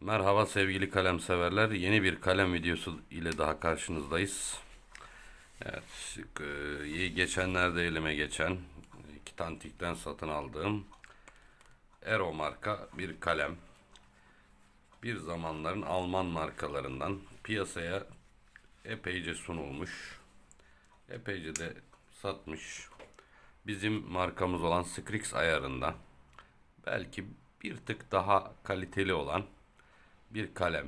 Merhaba sevgili kalem severler. Yeni bir kalem videosu ile daha karşınızdayız. Evet, e, geçenlerde elime geçen iki satın aldığım Ero marka bir kalem. Bir zamanların Alman markalarından piyasaya epeyce sunulmuş. Epeyce de satmış. Bizim markamız olan Skrix ayarında belki bir tık daha kaliteli olan bir kalem.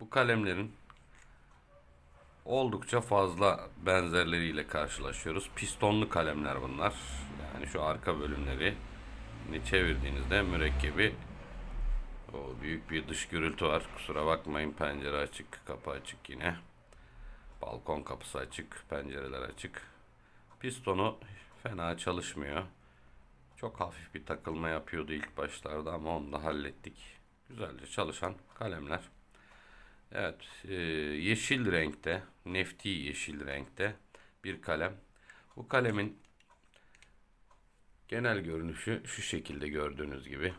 Bu kalemlerin oldukça fazla benzerleriyle karşılaşıyoruz. Pistonlu kalemler bunlar. Yani şu arka bölümleri çevirdiğinizde mürekkebi o büyük bir dış gürültü var. Kusura bakmayın pencere açık, kapı açık yine. Balkon kapısı açık, pencereler açık. Pistonu fena çalışmıyor. Çok hafif bir takılma yapıyordu ilk başlarda ama onu da hallettik. Güzelce çalışan kalemler. Evet, e, yeşil renkte, nefti yeşil renkte bir kalem. Bu kalemin genel görünüşü şu şekilde gördüğünüz gibi.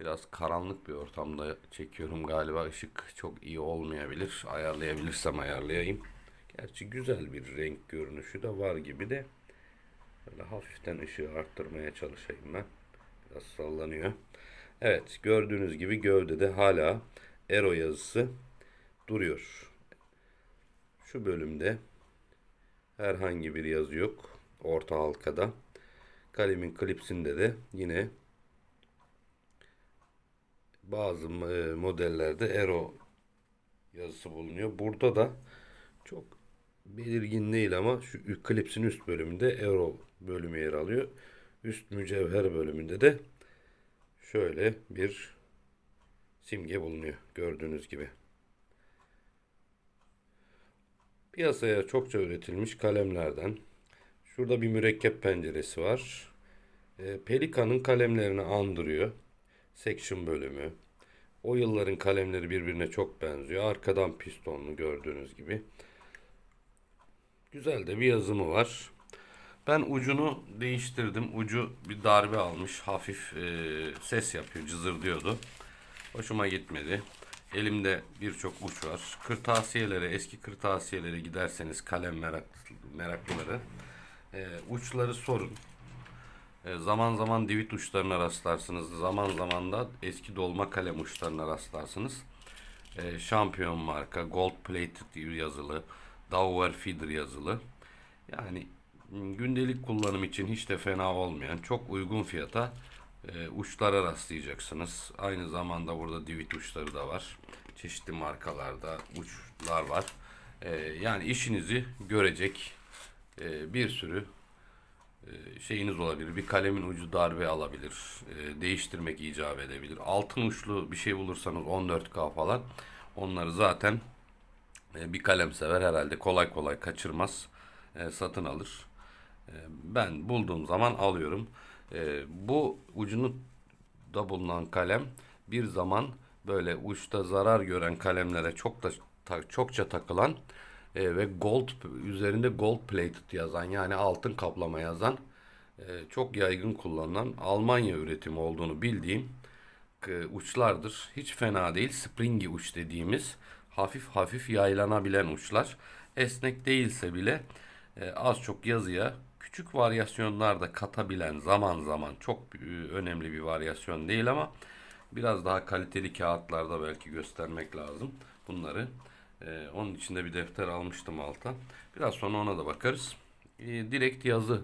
Biraz karanlık bir ortamda çekiyorum galiba ışık çok iyi olmayabilir. Ayarlayabilirsem ayarlayayım. Gerçi güzel bir renk görünüşü de var gibi de. Böyle hafiften ışığı arttırmaya çalışayım ben. Biraz sallanıyor. Evet gördüğünüz gibi gövdede hala Ero yazısı duruyor. Şu bölümde herhangi bir yazı yok. Orta halkada. Kalemin klipsinde de yine bazı e, modellerde Ero yazısı bulunuyor. Burada da çok belirgin değil ama şu klipsin üst bölümünde Ero bölümü yer alıyor. Üst mücevher bölümünde de şöyle bir simge bulunuyor gördüğünüz gibi. Piyasaya çokça üretilmiş kalemlerden. Şurada bir mürekkep penceresi var. E, Pelikan'ın kalemlerini andırıyor. Section bölümü. O yılların kalemleri birbirine çok benziyor. Arkadan pistonlu gördüğünüz gibi. Güzel de bir yazımı var. Ben ucunu değiştirdim. Ucu bir darbe almış. Hafif e, ses yapıyor. Cızırdıyordu. Hoşuma gitmedi. Elimde birçok uç var. Kırtasiyelere, eski kırtasiyelere giderseniz kalem merak, meraklıları e, uçları sorun. E, zaman zaman divit uçlarına rastlarsınız. Zaman zaman da eski dolma kalem uçlarına rastlarsınız. E, şampiyon marka, gold plated yazılı, Dower feeder yazılı. Yani gündelik kullanım için hiç de fena olmayan çok uygun fiyata e, uçlara rastlayacaksınız. Aynı zamanda burada divit uçları da var. Çeşitli markalarda uçlar var. E, yani işinizi görecek e, bir sürü e, şeyiniz olabilir. Bir kalemin ucu darbe alabilir. E, değiştirmek icap edebilir. Altın uçlu bir şey bulursanız 14K falan onları zaten e, bir kalem sever herhalde kolay kolay kaçırmaz. E, satın alır. E, ben bulduğum zaman alıyorum. E, bu ucunu da bulunan kalem bir zaman böyle uçta zarar gören kalemlere çok da çokça takılan e, ve gold üzerinde gold plated yazan yani altın kaplama yazan e, çok yaygın kullanılan Almanya üretimi olduğunu bildiğim e, uçlardır. Hiç fena değil. Springy uç dediğimiz hafif hafif yaylanabilen uçlar. Esnek değilse bile az çok yazıya küçük varyasyonlar da katabilen zaman zaman çok e, önemli bir varyasyon değil ama biraz daha kaliteli kağıtlarda belki göstermek lazım bunları. E, onun için de bir defter almıştım alta. Biraz sonra ona da bakarız. E, direkt yazı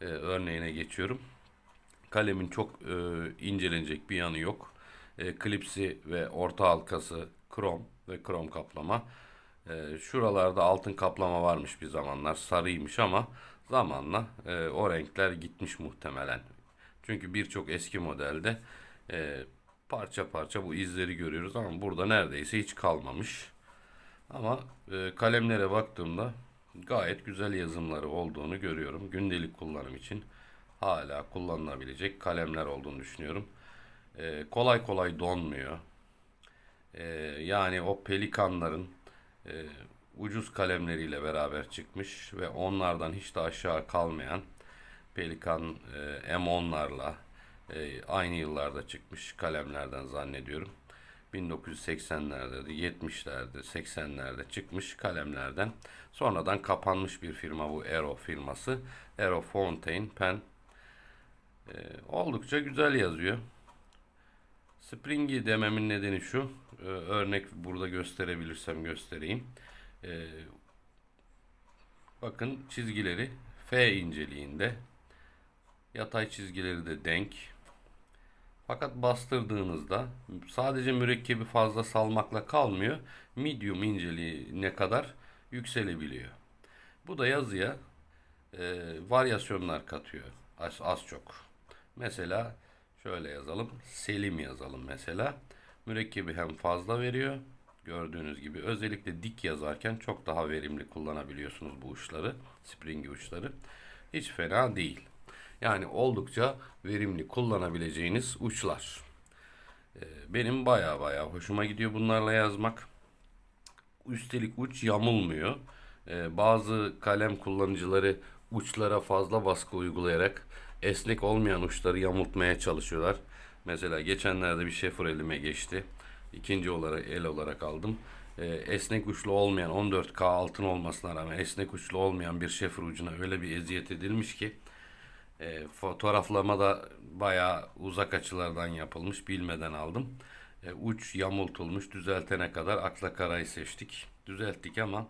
e, örneğine geçiyorum. Kalemin çok e, incelenecek bir yanı yok. E, klipsi ve orta halkası krom ve krom kaplama. E, şuralarda altın kaplama varmış bir zamanlar. Sarıymış ama zamanla e, o renkler gitmiş muhtemelen. Çünkü birçok eski modelde e, parça parça bu izleri görüyoruz ama burada neredeyse hiç kalmamış. Ama e, kalemlere baktığımda gayet güzel yazımları olduğunu görüyorum. Gündelik kullanım için hala kullanılabilecek kalemler olduğunu düşünüyorum. E, kolay kolay donmuyor. E, yani o pelikanların e, ucuz kalemleriyle beraber çıkmış ve onlardan hiç de aşağı kalmayan pelikan e, M10'larla e, aynı yıllarda çıkmış kalemlerden zannediyorum. 1980'lerde, 70'lerde, 80'lerde çıkmış kalemlerden. Sonradan kapanmış bir firma bu Aero firması. Aero Fountain Pen. E, oldukça güzel yazıyor. Springy dememin nedeni şu. e, örnek burada gösterebilirsem göstereyim. E, bakın çizgileri F inceliğinde. Yatay çizgileri de denk. Fakat bastırdığınızda sadece mürekkebi fazla salmakla kalmıyor. Medium inceliğine kadar yükselebiliyor. Bu da yazıya e, varyasyonlar katıyor. Az, az çok. Mesela şöyle yazalım. Selim yazalım mesela. Mürekkebi hem fazla veriyor. Gördüğünüz gibi özellikle dik yazarken çok daha verimli kullanabiliyorsunuz bu uçları. Springy uçları. Hiç fena değil. Yani oldukça verimli kullanabileceğiniz uçlar. Ee, Benim baya baya hoşuma gidiyor bunlarla yazmak. Üstelik uç yamulmuyor. Ee, bazı kalem kullanıcıları uçlara fazla baskı uygulayarak esnek olmayan uçları yamultmaya çalışıyorlar. Mesela geçenlerde bir şefer elime geçti. İkinci olarak el olarak aldım. Ee, esnek uçlu olmayan 14K altın olmasına rağmen esnek uçlu olmayan bir şefer ucuna öyle bir eziyet edilmiş ki e, fotoğraflama da bayağı uzak açılardan yapılmış. Bilmeden aldım. E, uç yamultulmuş. Düzeltene kadar akla karayı seçtik. Düzelttik ama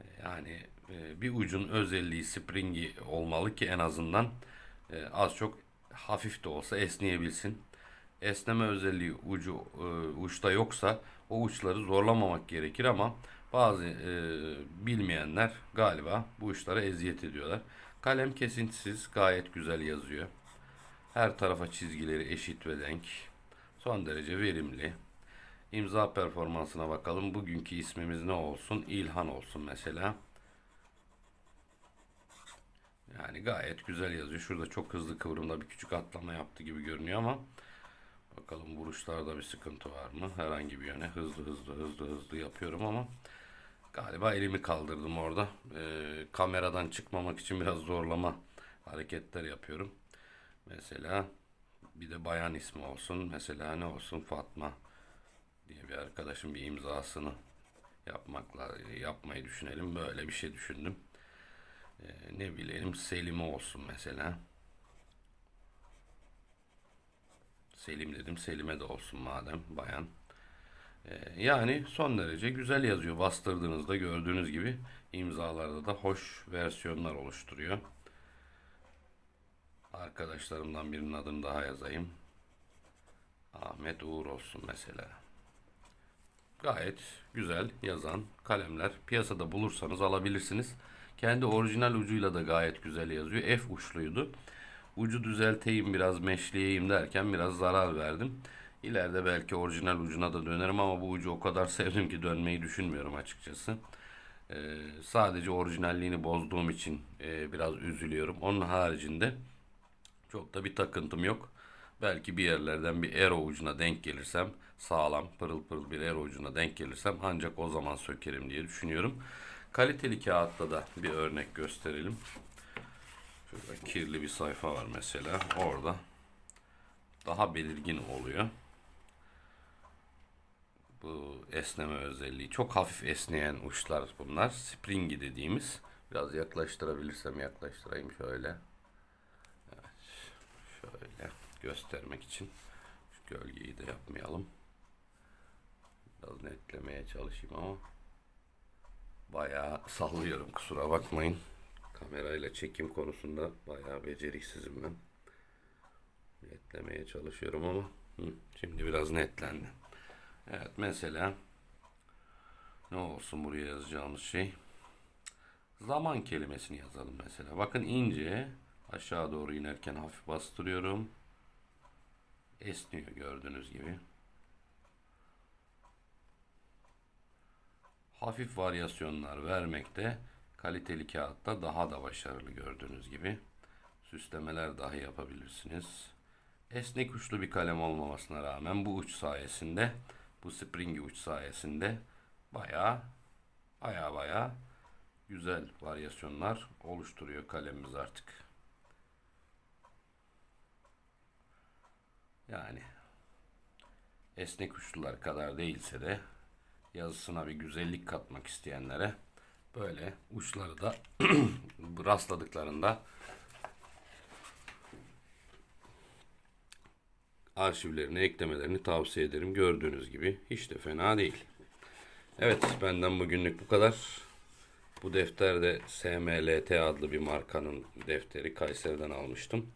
e, yani e, bir ucun özelliği springi olmalı ki en azından e, az çok hafif de olsa esneyebilsin. Esneme özelliği ucu e, uçta yoksa o uçları zorlamamak gerekir ama bazı e, bilmeyenler galiba bu uçlara eziyet ediyorlar. Kalem kesintisiz gayet güzel yazıyor. Her tarafa çizgileri eşit ve denk. Son derece verimli. İmza performansına bakalım. Bugünkü ismimiz ne olsun? İlhan olsun mesela. Yani gayet güzel yazıyor. Şurada çok hızlı kıvrımda bir küçük atlama yaptı gibi görünüyor ama bakalım vuruşlarda bir sıkıntı var mı? Herhangi bir yöne hızlı hızlı hızlı hızlı yapıyorum ama galiba elimi kaldırdım orada. Ee, kameradan çıkmamak için biraz zorlama hareketler yapıyorum. Mesela bir de bayan ismi olsun. Mesela ne olsun? Fatma diye bir arkadaşım bir imzasını yapmakla yapmayı düşünelim. Böyle bir şey düşündüm. Ee, ne bileyim Selim olsun mesela. Selim dedim. Selim'e de olsun madem bayan. Ee, yani son derece güzel yazıyor. Bastırdığınızda gördüğünüz gibi imzalarda da hoş versiyonlar oluşturuyor. Arkadaşlarımdan birinin adını daha yazayım. Ahmet Uğur olsun mesela. Gayet güzel yazan kalemler. Piyasada bulursanız alabilirsiniz. Kendi orijinal ucuyla da gayet güzel yazıyor. F uçluydu. Ucu düzelteyim biraz meşleyeyim derken biraz zarar verdim. İleride belki orijinal ucuna da dönerim ama bu ucu o kadar sevdim ki dönmeyi düşünmüyorum açıkçası. Ee, sadece orijinalliğini bozduğum için e, biraz üzülüyorum. Onun haricinde çok da bir takıntım yok. Belki bir yerlerden bir ero ucuna denk gelirsem sağlam pırıl pırıl bir ero ucuna denk gelirsem ancak o zaman sökerim diye düşünüyorum. Kaliteli kağıtta da bir örnek gösterelim. Şurada kirli bir sayfa var mesela. Orada daha belirgin oluyor. Bu esneme özelliği. Çok hafif esneyen uçlar bunlar. Springy dediğimiz. Biraz yaklaştırabilirsem yaklaştırayım şöyle. Evet. Şöyle göstermek için. Şu gölgeyi de yapmayalım. Biraz netlemeye çalışayım ama bayağı sallıyorum kusura bakmayın. Kamerayla çekim konusunda bayağı beceriksizim ben. Netlemeye çalışıyorum ama hı, şimdi biraz netlendi. Evet mesela ne olsun buraya yazacağımız şey? Zaman kelimesini yazalım mesela. Bakın ince aşağı doğru inerken hafif bastırıyorum. Esniyor gördüğünüz gibi. Hafif varyasyonlar vermekte kaliteli kağıtta daha da başarılı gördüğünüz gibi. Süslemeler dahi yapabilirsiniz. Esnek uçlu bir kalem olmamasına rağmen bu uç sayesinde bu springi uç sayesinde baya baya baya güzel varyasyonlar oluşturuyor kalemimiz artık. Yani esnek uçlular kadar değilse de yazısına bir güzellik katmak isteyenlere böyle uçları da rastladıklarında arşivlerine eklemelerini tavsiye ederim. Gördüğünüz gibi hiç de fena değil. Evet benden bugünlük bu kadar. Bu defter de SMLT adlı bir markanın defteri. Kayseri'den almıştım.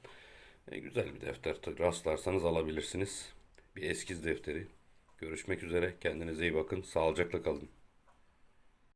E, güzel bir defter. Rastlarsanız alabilirsiniz. Bir eskiz defteri. Görüşmek üzere. Kendinize iyi bakın. Sağlıcakla kalın.